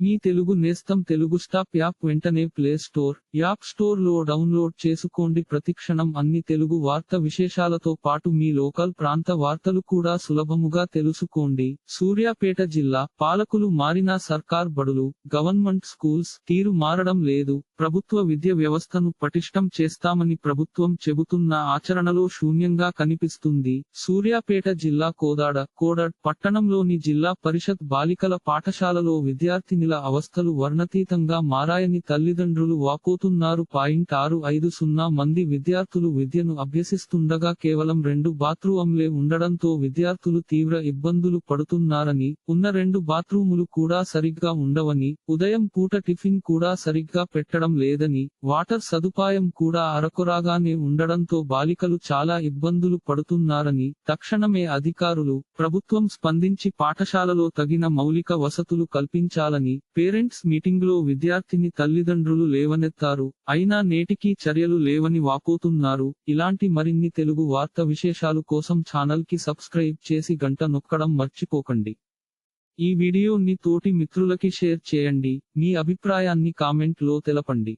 మీ తెలుగు నేస్తం Telugu stop app వెంటనే play store app స్టోర్లో డౌన్లోడ్ చేసుకోండి. ప్రతిక్షణం అన్ని తెలుగు వార్త విశేషాలతో పాటు మీ లోకల్ ప్రాంత వార్తలు కూడా సులభముగా తెలుసుకోండి. సూర్యాపేట జిల్లా పాలకులు మారినా సర్కార్ బడులు గవర్నమెంట్ స్కూల్స్ తీరు మారడం లేదు. ప్రభుత్వ విద్య వ్యవస్థను పటిష్టం చేస్తామని ప్రభుత్వం చెబుతున్న ఆచరణలో శూన్యంగా కనిపిస్తుంది. సూర్యాపేట జిల్లా కోదాడ కోడడ్ పట్టణంలోని జిల్లా పరిషత్ బాలికల పాఠశాలలో విద్యార్థినిల అవస్థలు వర్ణతీతంగా మారాయని తల్లిదండ్రులు వాపోతున్నారు. పాయింట్ ఆరు ఐదు సున్నా మంది విద్యార్థులు విద్యను అభ్యసిస్తుండగా కేవలం రెండు బాత్రూంలే ఉండడంతో విద్యార్థులు తీవ్ర ఇబ్బందులు పడుతున్నారని ఉన్న రెండు బాత్రూములు కూడా సరిగ్గా ఉండవని ఉదయం పూట టిఫిన్ కూడా సరిగ్గా పెట్టడం లేదని వాటర్ సదుపాయం కూడా అరకొరాగానే ఉండడంతో బాలికలు చాలా ఇబ్బందులు పడుతున్నారని తక్షణమే అధికారులు ప్రభుత్వం స్పందించి పాఠశాలలో తగిన మౌలిక వసతులు కల్పించాలని పేరెంట్స్ మీటింగ్లో విద్యార్థిని తల్లిదండ్రులు లేవనెత్తారు. అయినా నేటికీ చర్యలు లేవని వాపోతున్నారు. ఇలాంటి మరిన్ని తెలుగు వార్త విశేషాలు కోసం ఛానల్కి సబ్స్క్రైబ్ చేసి గంట నొక్కడం మర్చిపోకండి. ఈ వీడియోని తోటి మిత్రులకి షేర్ చేయండి. మీ అభిప్రాయాన్ని కామెంట్లో తెలపండి.